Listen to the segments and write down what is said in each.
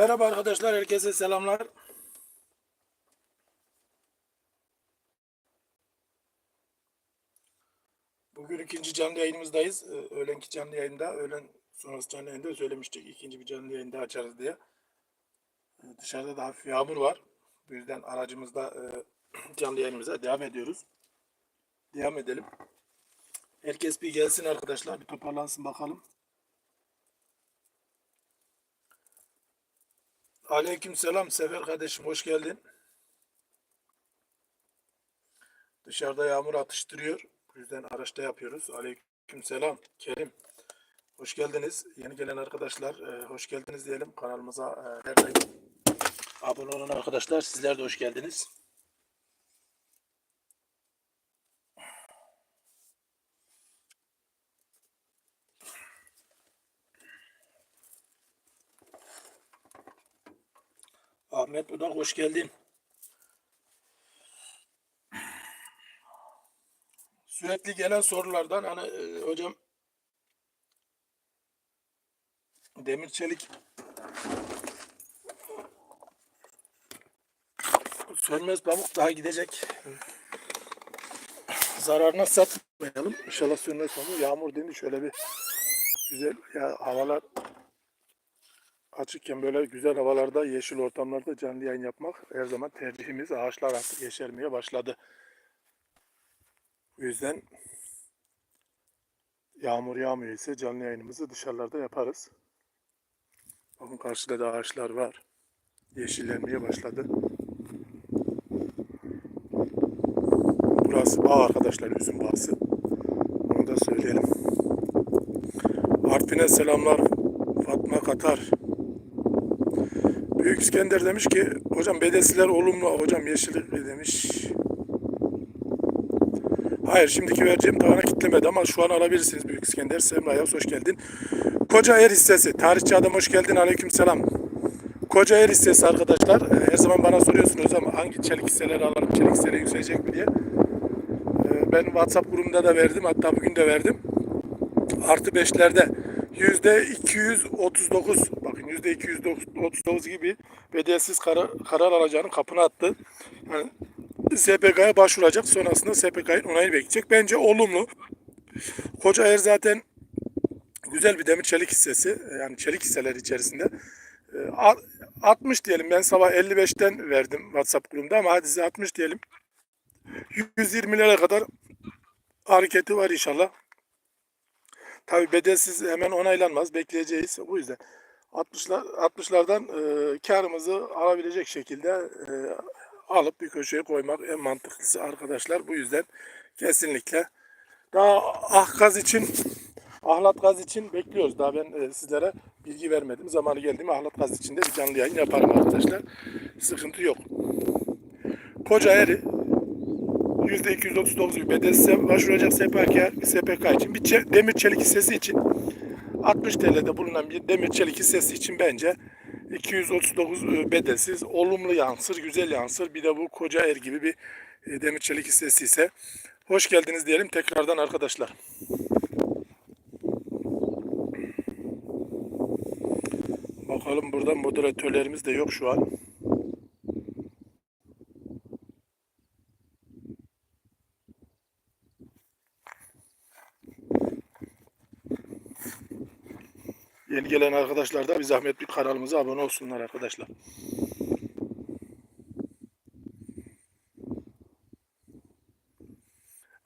Merhaba arkadaşlar, herkese selamlar. Bugün ikinci canlı yayınımızdayız. Ee, Öğlenki canlı yayında, öğlen sonrası canlı yayında söylemiştik ikinci bir canlı yayında açarız diye. Ee, Dışarıda da hafif yağmur var. Bu yüzden aracımızda e, canlı yayınımıza devam ediyoruz. Devam edelim. Herkes bir gelsin arkadaşlar, bir toparlansın bakalım. Aleyküm selam Sefer kardeşim hoş geldin. Dışarıda yağmur atıştırıyor. Bu yüzden araçta yapıyoruz. Aleyküm selam Kerim. Hoş geldiniz. Yeni gelen arkadaşlar e, hoş geldiniz diyelim. Kanalımıza e, her abone olan arkadaşlar sizler de hoş geldiniz. Ahmet Budak hoş geldin. Sürekli gelen sorulardan hani e, hocam demir çelik sönmez pamuk daha gidecek. Zararına satmayalım. İnşallah sönmez pamuk. Yağmur değil şöyle bir güzel ya havalar açıkken böyle güzel havalarda, yeşil ortamlarda canlı yayın yapmak her zaman tercihimiz. Ağaçlar artık yeşermeye başladı. Bu yüzden yağmur yağmıyor ise canlı yayınımızı dışarılarda yaparız. Bakın karşıda da ağaçlar var. Yeşillenmeye başladı. Burası bağ arkadaşlar, üzüm bağısı. Onu da söyleyelim. Artvin'e selamlar. Fatma Katar. Büyük İskender demiş ki hocam bedesiler olumlu hocam yeşillik demiş. Hayır şimdiki vereceğim tavana kitlemedi ama şu an alabilirsiniz Büyük İskender. Semra Yavuz hoş geldin. Koca Er hissesi. Tarihçi adam hoş geldin. Aleyküm selam. Koca Er hissesi arkadaşlar. Ee, Her zaman bana soruyorsunuz ama hangi çelik hisseleri alalım? Çelik hisseleri yükselecek mi diye. Ee, Ben WhatsApp grubunda da verdim. Hatta bugün de verdim. Artı 5'lerde yüzde 239 bakın yüzde 239 gibi bedelsiz karar, karar alacağını kapına attı. Yani SPK'ya başvuracak. Sonrasında SPK'nın onayını bekleyecek. Bence olumlu. Koca Er zaten güzel bir demir çelik hissesi. Yani çelik hisseler içerisinde. Ee, a- 60 diyelim. Ben sabah 55'ten verdim WhatsApp grubunda ama hadi size 60 diyelim. 120'lere kadar hareketi var inşallah. Tabi bedelsiz hemen onaylanmaz. Bekleyeceğiz. Bu yüzden 60'lar 60'lardan e, karımızı alabilecek şekilde e, alıp bir köşeye koymak en mantıklısı arkadaşlar. Bu yüzden kesinlikle daha ah gaz için ahlat gaz için bekliyoruz. Daha ben e, sizlere bilgi vermedim. Zamanı geldi mi ahlat gaz için de bir canlı yayın yaparım arkadaşlar. Sıkıntı yok. Koca eri %239 bir bedelsiz başvuracak SPK, SPK için bir demir çelik hissesi için 60 TL'de bulunan bir demir çelik hissesi için bence 239 e, bedelsiz olumlu yansır, güzel yansır. Bir de bu koca er gibi bir e, demir çelik hissesi ise hoş geldiniz diyelim tekrardan arkadaşlar. Bakalım burada moderatörlerimiz de yok şu an. Yeni gelen arkadaşlar da bir zahmet bir kanalımıza abone olsunlar arkadaşlar.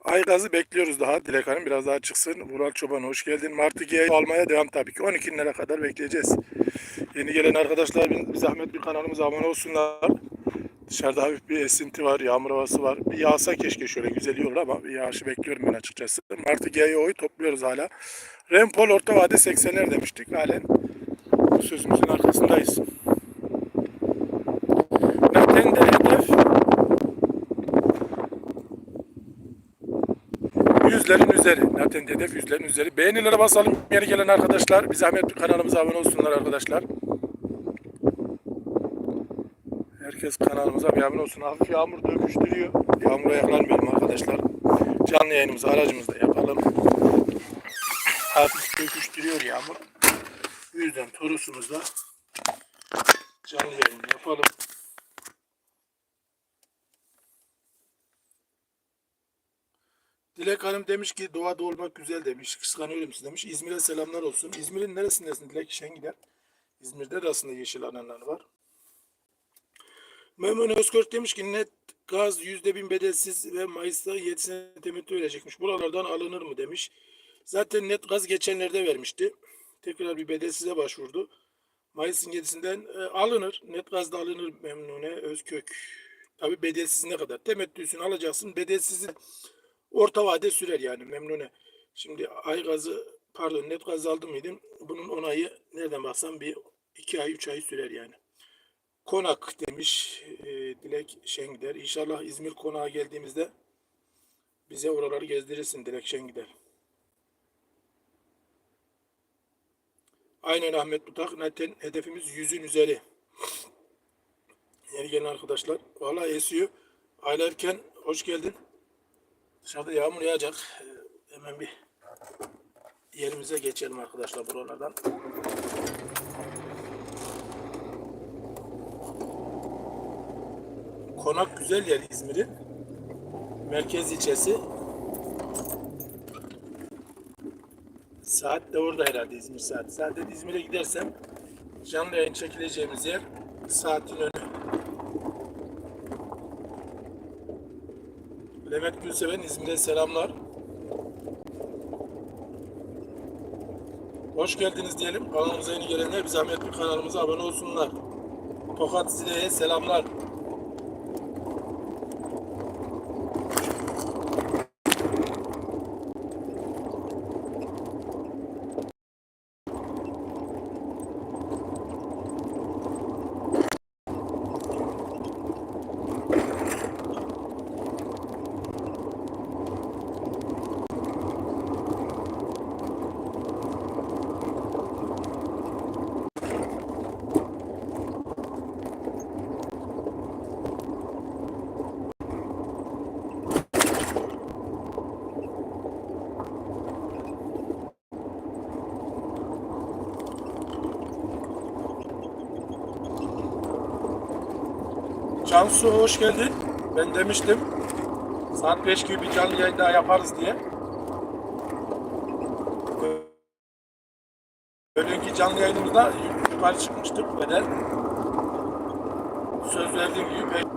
Ay gazı bekliyoruz daha. Dilek Hanım biraz daha çıksın. Vural Çoban hoş geldin. Martı G'yi almaya devam tabii ki. 12 lira kadar bekleyeceğiz. Yeni gelen arkadaşlar bir, zahmet bir kanalımıza abone olsunlar. Dışarıda hafif bir esinti var, yağmur havası var. Bir yağsa keşke şöyle güzel olur ama bir yağışı bekliyorum ben açıkçası. Martı G'ye oy topluyoruz hala. Rempol orta vade 80'ler demiştik. Halen bu sözümüzün arkasındayız. Naten'de hedef yüzlerin üzeri. Naten'de hedef yüzlerin üzeri. Beğenilere basalım. Yeni gelen arkadaşlar. Bir zahmet kanalımıza abone olsunlar arkadaşlar. Herkes kanalımıza bir abone olsun. Hafif yağmur döküştürüyor. Yağmura yakalanmayalım arkadaşlar. Canlı yayınımızı aracımızda yapalım. Hafif döküştürüyor yağmur. Bu yüzden torusumuzda Canlı yayın yapalım. Dilek Hanım demiş ki doğada olmak güzel demiş. Kıskanıyorum sizi demiş. İzmir'e selamlar olsun. İzmir'in neresindesin Dilek? Şengider. İzmir'de de aslında yeşil alanlar var. Memnun Özkoç demiş ki net gaz yüzde bin bedelsiz ve Mayıs'ta 7 sene temettü verecekmiş. Buralardan alınır mı demiş. Zaten net gaz geçenlerde vermişti. Tekrar bir bedelsize başvurdu. Mayıs'ın 7'sinden e, alınır. Net gazda alınır Memnune Özkök. Tabi bedelsiz ne kadar? Temettüsünü alacaksın. Bedelsizi orta vade sürer yani Memnune. Şimdi ay gazı pardon net gaz aldım mıydım? Bunun onayı nereden baksam bir iki ay üç ay sürer yani. Konak demiş e, Dilek Şengider. İnşallah İzmir konağa geldiğimizde bize oraları gezdirirsin Dilek Şengider. Aynen Ahmet Butak. Zaten hedefimiz yüzün üzeri. Yeni gelen arkadaşlar. Valla esiyor. Aylarken hoş geldin. Dışarıda yağmur yağacak. Ee, Hemen bir yerimize geçelim arkadaşlar buralardan. Konak güzel yer İzmir'in. Merkez ilçesi. Saat de orada herhalde İzmir saati. Zaten İzmir'e gidersem canlı yayın çekileceğimiz yer saatin önü. Levent Gülseven İzmir'e selamlar. Hoş geldiniz diyelim. Kanalımıza yeni gelenler bir zahmet bir kanalımıza abone olsunlar. Tokat Zile'ye selamlar. Cansu hoş geldin. Ben demiştim. Saat 5 gibi bir canlı yayın daha yaparız diye. Önceki canlı yayınımızda yukarı çıkmıştık bedel. Söz verdiğim gibi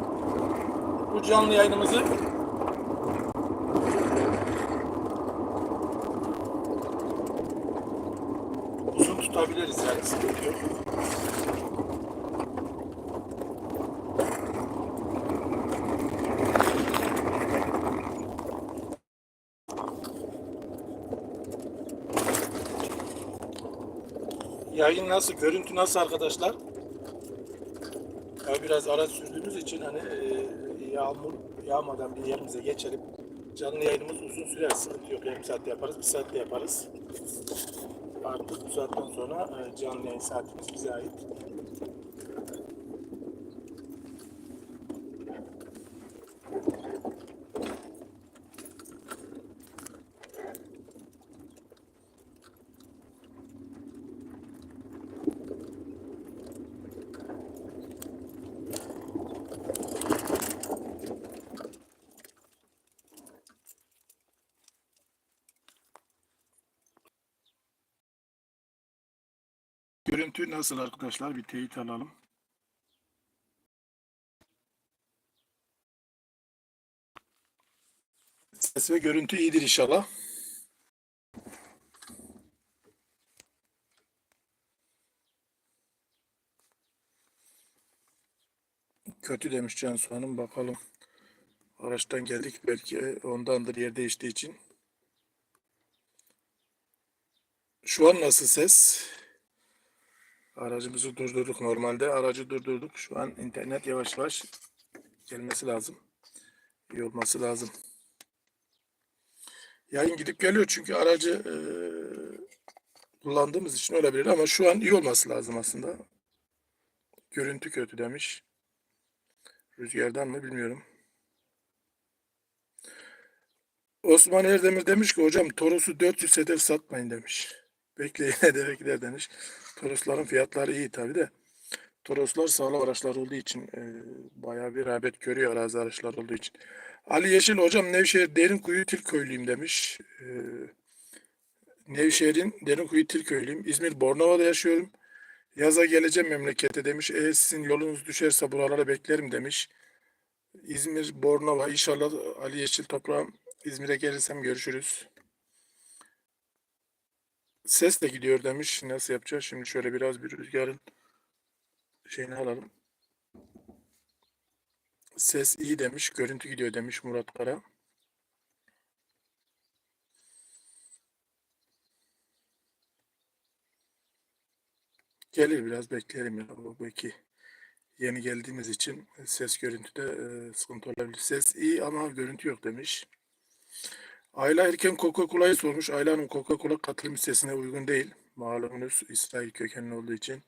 bu canlı yayınımızı uzun tutabiliriz yani sıkıntı yok. Yayın nasıl, görüntü nasıl arkadaşlar? Ya biraz araç sürdüğümüz için hani e, yağmur yağmadan bir yerimize geçelim. Canlı yayınımız uzun sürer, sıkıntı yok. Yarım saatte yaparız, bir saatte yaparız. Artık bu saatten sonra e, canlı yayın saatimiz bize ait. Görüntü nasıl arkadaşlar? Bir teyit alalım. Ses ve görüntü iyidir inşallah. Kötü demiş Cansu Hanım. Bakalım. Araçtan geldik. Belki ondandır yer değiştiği için. Şu an nasıl ses? Aracımızı durdurduk normalde. Aracı durdurduk. Şu an internet yavaş yavaş gelmesi lazım. İyi olması lazım. Yayın gidip geliyor çünkü aracı e, kullandığımız için olabilir ama şu an iyi olması lazım aslında. Görüntü kötü demiş. Rüzgardan mı bilmiyorum. Osman Erdemir demiş ki hocam Toros'u 400 hedef satmayın demiş. Bekleyin de bekler demiş. Torosların fiyatları iyi tabi de. Toroslar sağlam araçlar olduğu için e, bayağı bir rağbet görüyor arazi araçlar olduğu için. Ali Yeşil hocam Nevşehir Derinkuyu Tilköylüyüm demiş. E, Nevşehir'in Derinkuyu Tilköylüyüm. İzmir Bornova'da yaşıyorum. Yaza geleceğim memlekete demiş. Eğer sizin yolunuz düşerse buralara beklerim demiş. İzmir Bornova inşallah Ali Yeşil toprağım İzmir'e gelirsem görüşürüz. Ses de gidiyor demiş. Nasıl yapacağız? Şimdi şöyle biraz bir rüzgarın şeyini alalım. Ses iyi demiş. Görüntü gidiyor demiş Murat Kara. Gelir biraz bekleyelim ya. Belki yeni geldiğimiz için ses görüntüde e, sıkıntı olabilir. Ses iyi ama görüntü yok demiş. Ayla erken Coca-Cola'yı sormuş. Ayla'nın Coca-Cola katılım listesine uygun değil. Malumunuz İsrail kökenli olduğu için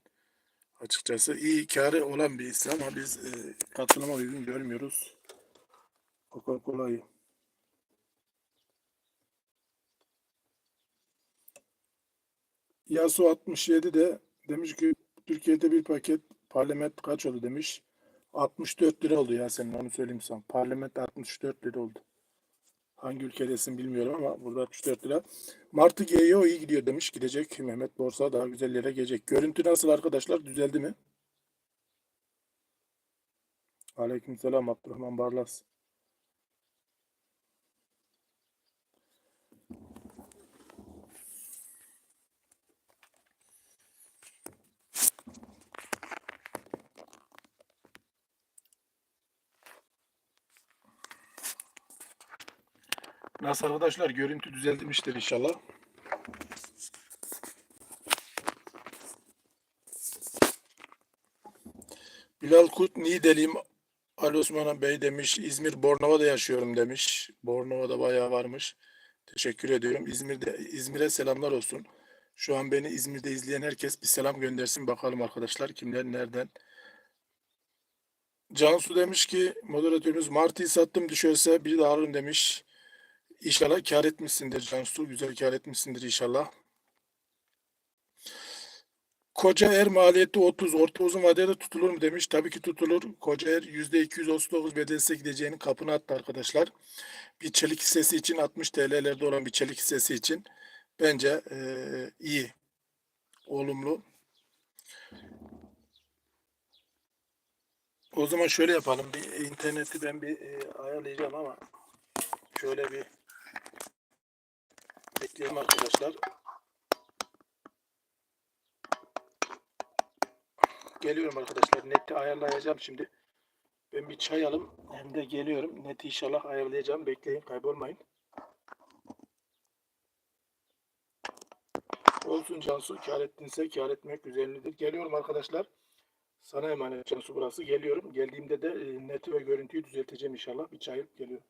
açıkçası iyi karı olan bir hisse ama biz e, katılıma uygun görmüyoruz. Coca-Cola'yı. Yasu 67 de demiş ki Türkiye'de bir paket parlament kaç oldu demiş. 64 lira oldu ya senin onu söyleyeyim sana. Parlament 64 lira oldu. Hangi ülkedesin bilmiyorum ama burada 64 lira. Martı GEO iyi gidiyor demiş. Gidecek Mehmet Borsa daha güzel yere gelecek. Görüntü nasıl arkadaşlar? Düzeldi mi? Aleykümselam Abdurrahman Barlas. Nasıl arkadaşlar? Görüntü düzelmiştir inşallah. Bilal Kurt Niğdeliyim. Ali Osman Bey demiş. İzmir Bornova'da yaşıyorum demiş. Bornova'da bayağı varmış. Teşekkür ediyorum. İzmir'de İzmir'e selamlar olsun. Şu an beni İzmir'de izleyen herkes bir selam göndersin bakalım arkadaşlar kimler nereden. Cansu demiş ki moderatörümüz Martı'yı sattım düşerse bir de alırım demiş. İnşallah kar etmişsindir Cansu. Güzel kar etmişsindir inşallah. Koca er maliyeti 30. Orta uzun vadede tutulur mu demiş. Tabii ki tutulur. Koca er %239 bedelsiz gideceğinin kapını attı arkadaşlar. Bir çelik hissesi için 60 TL'lerde olan bir çelik hissesi için bence eee, iyi. Olumlu. O zaman şöyle yapalım. Bir interneti ben bir eee, ayarlayacağım ama şöyle bir bekleyelim arkadaşlar. Geliyorum arkadaşlar. Neti ayarlayacağım şimdi. Ben bir çay alayım. Hem de geliyorum. Neti inşallah ayarlayacağım. Bekleyin. Kaybolmayın. Olsun Cansu. Kar ettinse kar etmek güzellidir. Geliyorum arkadaşlar. Sana emanet Cansu burası. Geliyorum. Geldiğimde de e, neti ve görüntüyü düzelteceğim inşallah. Bir çay alıp geliyorum.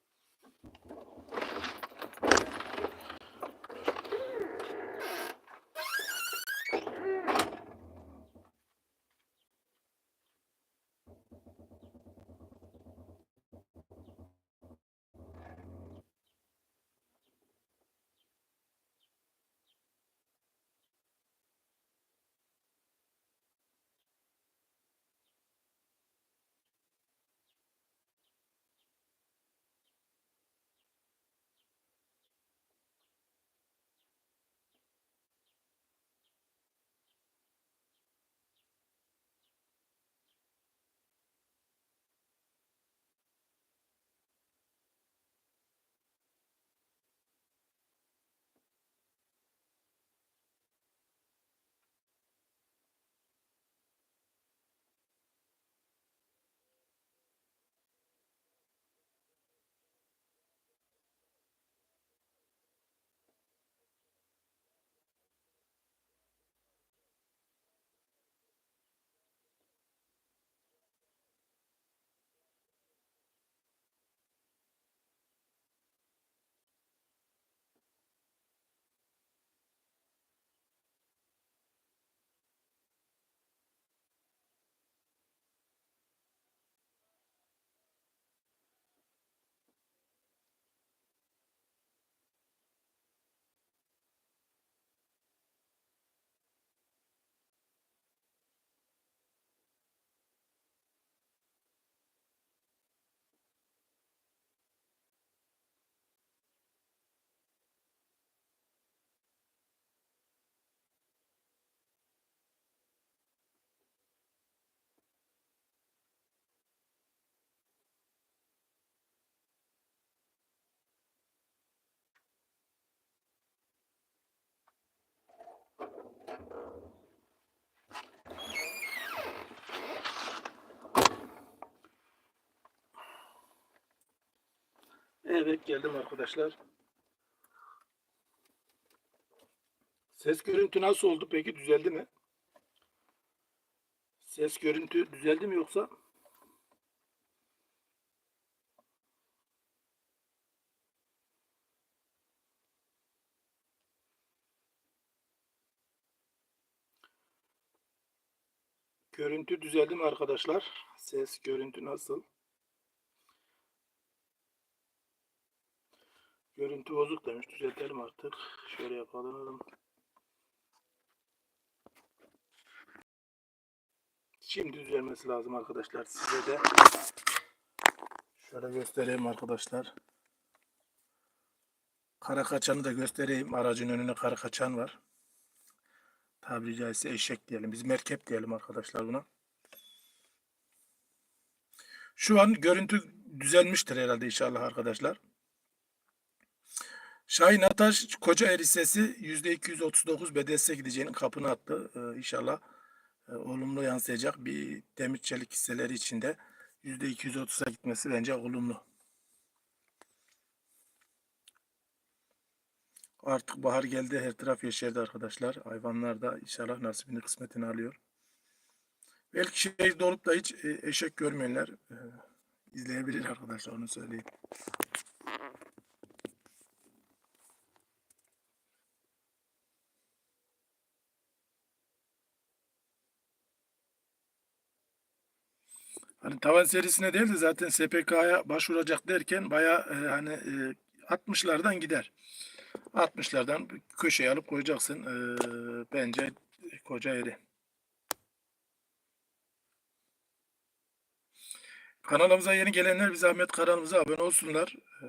Evet geldim arkadaşlar. Ses görüntü nasıl oldu peki? Düzeldi mi? Ses görüntü düzeldi mi yoksa? Görüntü düzeldi mi arkadaşlar? Ses görüntü nasıl? Görüntü bozuk demiş. Düzeltelim artık. Şöyle yapalım. Şimdi düzelmesi lazım arkadaşlar. Size de şöyle göstereyim arkadaşlar. Kara kaçanı da göstereyim. Aracın önüne kara kaçan var. Tabiri caizse eşek diyelim. Biz merkep diyelim arkadaşlar buna. Şu an görüntü düzelmiştir herhalde inşallah arkadaşlar. Şahin Ataş Koca Lisesi %239 BDS'e gideceğinin kapını attı. Ee, inşallah e, olumlu yansıyacak bir demir çelik hisseleri içinde %230'a gitmesi bence olumlu. Artık bahar geldi. Her taraf yeşerdi arkadaşlar. Hayvanlar da inşallah nasibini kısmetini alıyor. Belki şehirde olup da hiç e, eşek görmeyenler e, izleyebilir arkadaşlar onu söyleyeyim. Hani tavan serisine değil de zaten SPK'ya başvuracak derken baya hani e, 60'lardan gider. 60'lardan bir köşeye alıp koyacaksın. E, bence koca yeri. Kanalımıza yeni gelenler bir zahmet kanalımıza abone olsunlar. E,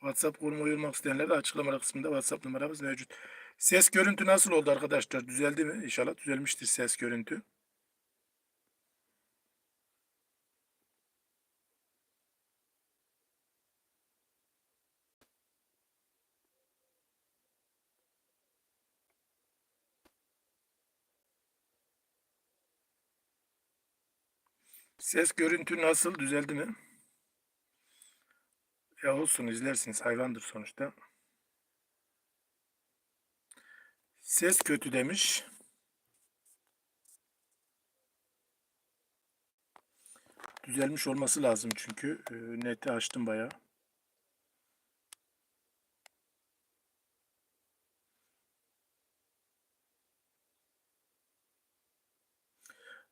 WhatsApp grubu uyulmak isteyenler de açıklama kısmında WhatsApp numaramız mevcut. Ses görüntü nasıl oldu arkadaşlar? Düzeldi mi? İnşallah düzelmiştir ses görüntü. Ses görüntü nasıl? Düzeldi mi? Ya olsun izlersiniz. Hayvandır sonuçta. Ses kötü demiş. Düzelmiş olması lazım çünkü. E, neti açtım bayağı.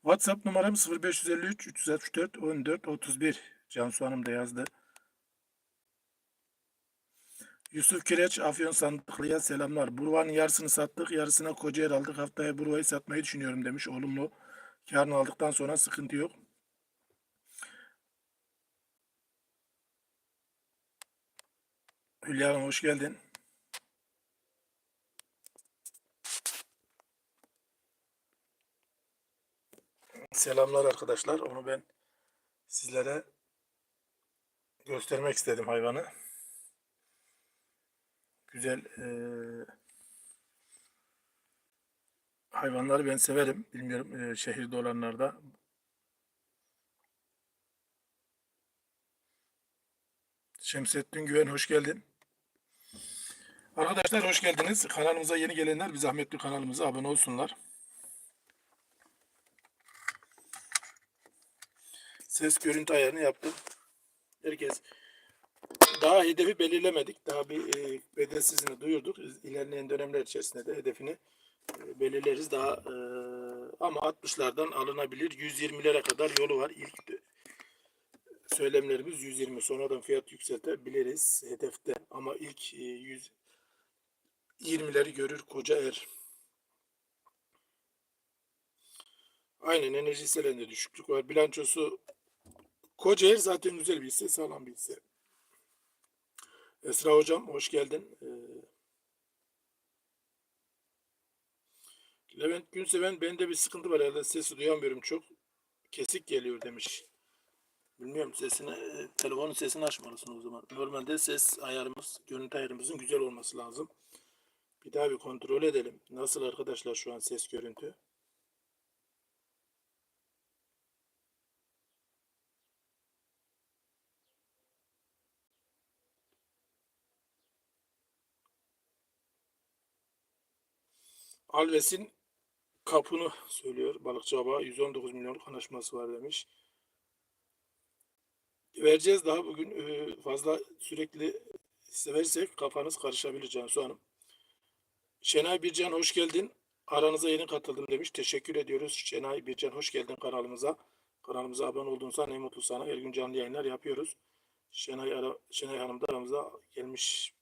WhatsApp numaram 0553 364 14 31. Cansu Hanım da yazdı. Yusuf Kireç Afyon Sandıklı'ya selamlar. Burvanın yarısını sattık, yarısına Kocaeli aldık. Haftaya Burva'yı satmayı düşünüyorum demiş. Olumlu. Karını aldıktan sonra sıkıntı yok. Hülya Hanım hoş geldin. Selamlar arkadaşlar. Onu ben sizlere göstermek istedim hayvanı. Güzel eee, hayvanları ben severim. Bilmiyorum eee, şehirde olanlar da. Şemsettin Güven hoş geldin. Arkadaşlar hoş geldiniz. Kanalımıza yeni gelenler bir zahmetli kanalımıza abone olsunlar. Ses görüntü ayarını yaptım. Herkes daha hedefi belirlemedik. Daha bir e, bedelsizini duyurduk. İlerleyen dönemler içerisinde de hedefini e, belirleriz. Daha e, ama 60'lardan alınabilir. 120'lere kadar yolu var. İlk söylemlerimiz 120. Sonradan fiyat yükseltebiliriz hedefte. Ama ilk e, 120'leri görür koca er. Aynen enerji hisselerinde düşüklük var. Bilançosu Kocaeli zaten güzel bir hisse, sağlam bir hisse. Esra Hocam hoş geldin. Ee, Levent Günseven bende bir sıkıntı var herhalde sesi duyamıyorum çok. Kesik geliyor demiş. Bilmiyorum sesini, e, telefonun sesini açmalısın o zaman. Normalde ses ayarımız, görüntü ayarımızın güzel olması lazım. Bir daha bir kontrol edelim. Nasıl arkadaşlar şu an ses görüntü? Alves'in kapını söylüyor. Balıkçı Baba 119 milyonluk anlaşması var demiş. Vereceğiz daha bugün e, fazla sürekli seversek kafanız karışabilir Cansu Hanım. Şenay Bircan hoş geldin. Aranıza yeni katıldım demiş. Teşekkür ediyoruz. Şenay Bircan hoş geldin kanalımıza. Kanalımıza abone olduğunsa ne mutlu sana. Her gün canlı yayınlar yapıyoruz. Şenay, ara, Şenay Hanım da aramıza gelmiş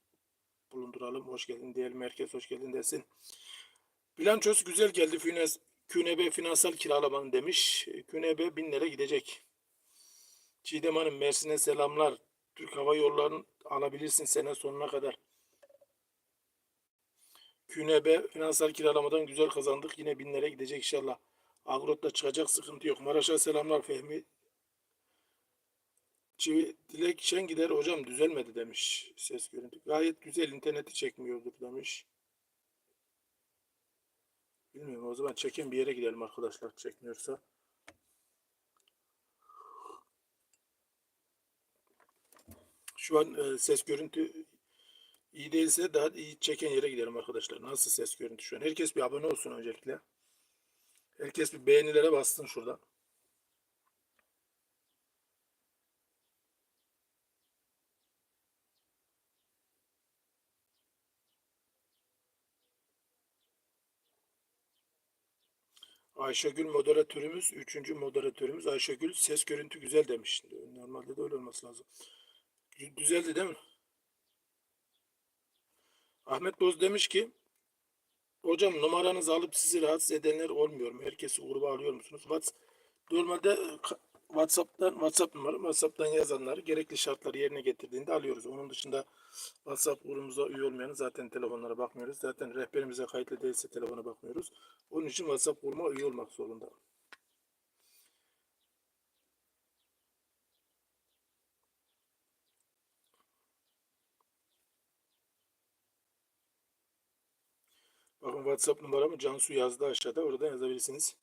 bulunduralım. Hoş geldin diyelim. Herkes hoş geldin desin. Bilançosu güzel geldi. Fünes, QNB finansal kiralamanın demiş. QNB binlere gidecek. Çiğdem Hanım Mersin'e selamlar. Türk Hava Yolları'nı alabilirsin sene sonuna kadar. QNB finansal kiralamadan güzel kazandık. Yine binlere gidecek inşallah. Agrot'ta çıkacak sıkıntı yok. Maraş'a selamlar Fehmi. Çivi Dilek Şen gider hocam düzelmedi demiş ses görüntü. Gayet güzel interneti çekmiyordur demiş. Bilmiyorum o zaman çeken bir yere gidelim arkadaşlar çekmiyorsa. Şu an e, ses görüntü iyi değilse daha iyi çeken yere gidelim arkadaşlar. Nasıl ses görüntü şu an? Herkes bir abone olsun öncelikle. Herkes bir beğenilere bassın şurada. Ayşegül moderatörümüz, üçüncü moderatörümüz Ayşegül ses görüntü güzel demiş. Normalde de öyle olması lazım. Düzeldi değil mi? Ahmet Boz demiş ki Hocam numaranızı alıp sizi rahatsız edenler olmuyor mu? Herkesi gruba alıyor musunuz? Whats normalde WhatsApp'tan WhatsApp numara WhatsApp'tan yazanları gerekli şartları yerine getirdiğinde alıyoruz. Onun dışında WhatsApp grubumuza üye olmayanı zaten telefonlara bakmıyoruz. Zaten rehberimize kayıtlı değilse telefona bakmıyoruz. Onun için WhatsApp grubuma üye olmak zorunda. Bakın WhatsApp numaramı Cansu yazdı aşağıda. Oradan yazabilirsiniz.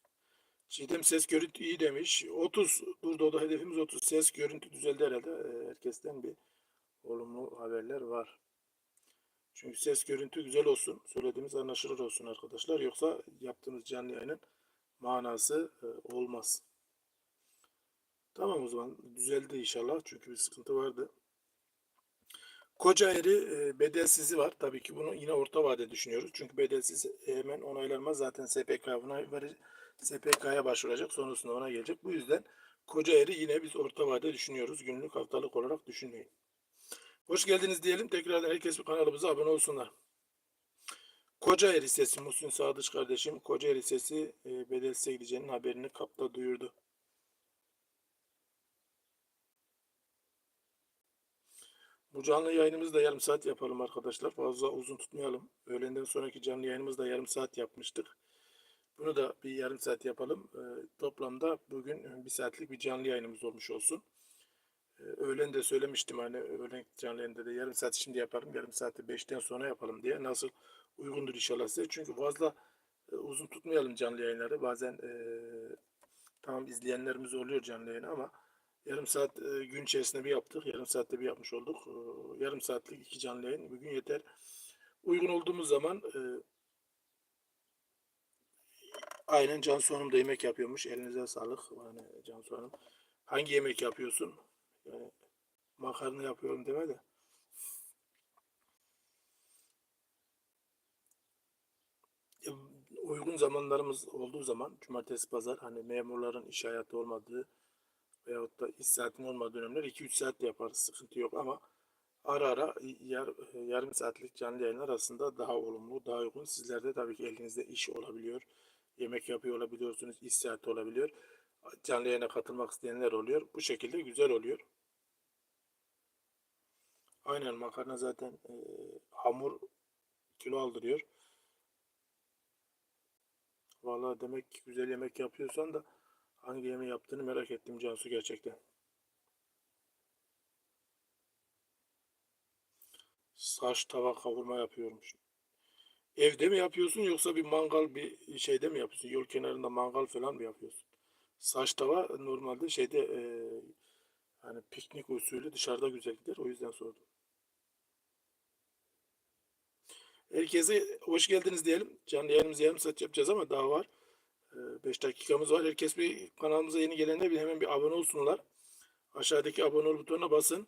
Çiğdem ses görüntü iyi demiş. 30 burada da hedefimiz 30. Ses görüntü düzeldi herhalde. Ee, Herkesten bir olumlu haberler var. Çünkü ses görüntü güzel olsun. Söylediğimiz anlaşılır olsun arkadaşlar. Yoksa yaptığımız canlı yayının manası e, olmaz. Tamam o zaman düzeldi inşallah. Çünkü bir sıkıntı vardı. Kocaeli e, bedelsizi var. Tabii ki bunu yine orta vade düşünüyoruz. Çünkü bedelsiz hemen onaylanmaz. Zaten SPK buna verecek. SPK'ya başvuracak. Sonrasında ona gelecek. Bu yüzden Kocaeli yine biz orta vade düşünüyoruz. Günlük haftalık olarak düşünmeyin. Hoş geldiniz diyelim. Tekrardan herkes kanalımıza abone olsunlar. Kocaeli Lisesi Muhsin Sadıç kardeşim Kocaeli Lisesi e, bedelsize gideceğinin haberini kapta duyurdu. Bu canlı yayınımızı da yarım saat yapalım arkadaşlar. Fazla uzun tutmayalım. Öğlenden sonraki canlı yayınımızı da yarım saat yapmıştık. Bunu da bir yarım saat yapalım. Ee, toplamda bugün bir saatlik bir canlı yayınımız olmuş olsun. Ee, öğlen de söylemiştim hani öğlen canlı yayında da yarım saat şimdi yapalım. Yarım saati 5'ten sonra yapalım diye. Nasıl uygundur inşallah size. Çünkü fazla e, uzun tutmayalım canlı yayınları. Bazen e, tamam izleyenlerimiz oluyor canlı yayını ama Yarım saat e, gün içerisinde bir yaptık. Yarım saatte bir yapmış olduk. E, yarım saatlik iki canlı yayın bugün yeter. Uygun olduğumuz zaman e, aynen Cansu Hanım da yemek yapıyormuş. Elinize sağlık. Yani Cansu Hanım. Hangi yemek yapıyorsun? Yani makarna yapıyorum deme de. E, uygun zamanlarımız olduğu zaman cumartesi pazar hani memurların iş hayatı olmadığı veyahut da iş saatin olmadığı dönemler 2-3 saat de yaparız. Sıkıntı yok ama ara ara yar, yarım saatlik canlı yayınlar aslında daha olumlu, daha uygun. Sizlerde tabii ki elinizde iş olabiliyor. Yemek yapıyor olabiliyorsunuz, iş saati olabiliyor. Canlı yayına katılmak isteyenler oluyor. Bu şekilde güzel oluyor. Aynen makarna zaten e, hamur kilo aldırıyor. Vallahi demek ki güzel yemek yapıyorsan da hangi yemeği yaptığını merak ettim Cansu gerçekten. Saç tava kavurma yapıyormuş. Evde mi yapıyorsun yoksa bir mangal bir şeyde mi yapıyorsun? Yol kenarında mangal falan mı yapıyorsun? Saç tava normalde şeyde e, hani piknik usulü dışarıda güzel gider. O yüzden sordum. Herkese hoş geldiniz diyelim. Canlı yayınımızı yarım saat yapacağız ama daha var. 5 dakikamız var. Herkes bir kanalımıza yeni gelenler bir hemen bir abone olsunlar. Aşağıdaki abone ol butonuna basın.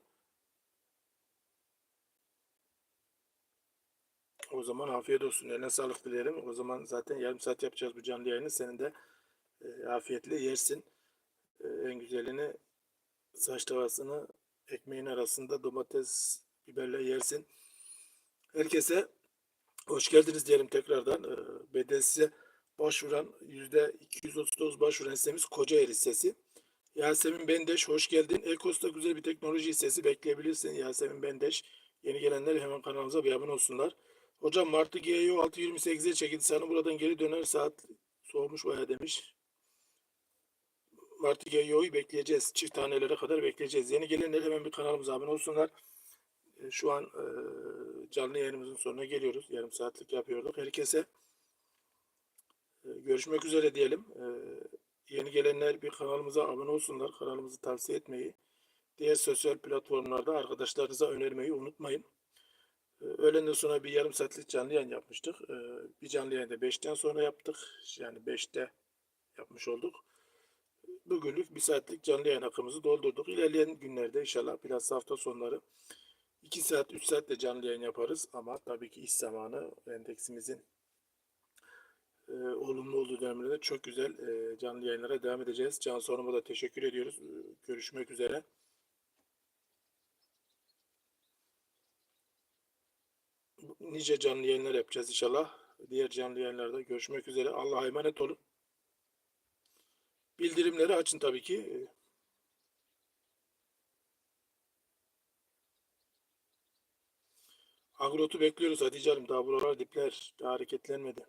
O zaman afiyet olsun. Eline sağlık dilerim. O zaman zaten yarım saat yapacağız bu canlı yayını. Senin de e, afiyetle yersin. E, en güzelini saç tavasını ekmeğin arasında domates, biberle yersin. Herkese hoş geldiniz diyelim tekrardan. E, BDS'e başvuran %239 başvuran hissemiz Kocaeli hissesi. Yasemin Bendeş hoş geldin. Ekos'ta güzel bir teknoloji hissesi bekleyebilirsin. Yasemin Bendeş. Yeni gelenler hemen kanalımıza bir abone olsunlar. Hocam Martı GEO 628'e çekildi. Sana buradan geri döner saat soğumuş baya demiş. Martı GEO'yu bekleyeceğiz. Çift tanelere kadar bekleyeceğiz. Yeni gelenler hemen bir kanalımıza abone olsunlar. E, Şu an e, canlı yayınımızın sonuna geliyoruz. Yarım saatlik yapıyorduk. Herkese e, görüşmek üzere diyelim. E, Yeni gelenler bir kanalımıza abone olsunlar. Kanalımızı tavsiye etmeyi, diğer sosyal platformlarda arkadaşlarınıza önermeyi unutmayın. Öğlenden sonra bir yarım saatlik canlı yayın yapmıştık. Ee, Bir canlı yayını da 5'ten sonra yaptık. Yani 5'te yapmış olduk. Bugünlük bir saatlik canlı yayın hakkımızı doldurduk. İlerleyen günlerde inşallah biraz hafta sonları 2 saat 3 saat de canlı yayın yaparız. Ama tabii ki iş zamanı endeksimizin e, olumlu olduğu dönemlerde çok güzel e, canlı yayınlara devam edeceğiz. Can Sorum'a da teşekkür ediyoruz. Görüşmek üzere. Nice canlı yayınlar yapacağız inşallah. Diğer canlı yayınlarda görüşmek üzere. Allah'a emanet olun. Bildirimleri açın tabii ki. Agrotu bekliyoruz Hatice Hanım. Daha buralar dipler. Daha hareketlenmedi.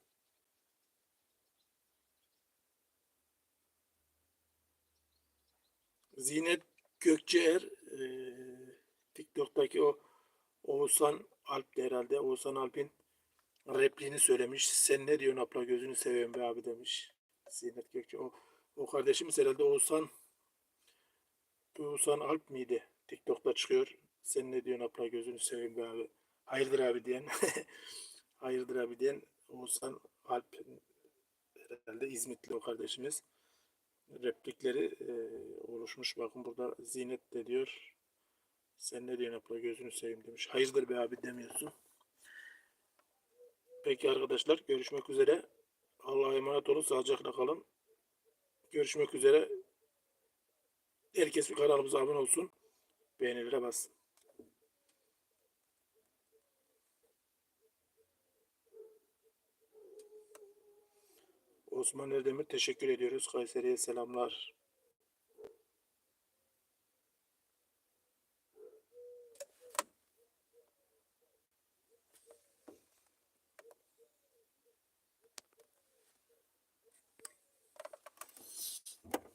Zinet Gökçeer e, TikTok'taki o Oğuzhan Alp de herhalde. Oğuzhan Alp'in repliğini söylemiş. Sen ne diyorsun abla gözünü seveyim be abi demiş. Zinet Gökçe. O, o kardeşimiz herhalde Oğuzhan Oğuzhan Alp miydi? TikTok'ta çıkıyor. Sen ne diyorsun abla gözünü seveyim be abi. Hayırdır abi diyen. Hayırdır abi diyen Oğuzhan Alp herhalde İzmitli o kardeşimiz. Replikleri e, oluşmuş. Bakın burada Zinet de diyor. Sen ne diyorsun abla gözünü seveyim demiş. Hayırdır be abi demiyorsun. Peki arkadaşlar görüşmek üzere. Allah'a emanet olun. Sağlıcakla kalın. Görüşmek üzere. Herkes bir kanalımıza abone olsun. Beğenilere bassın. Osman Erdemir teşekkür ediyoruz. Kayseri'ye selamlar.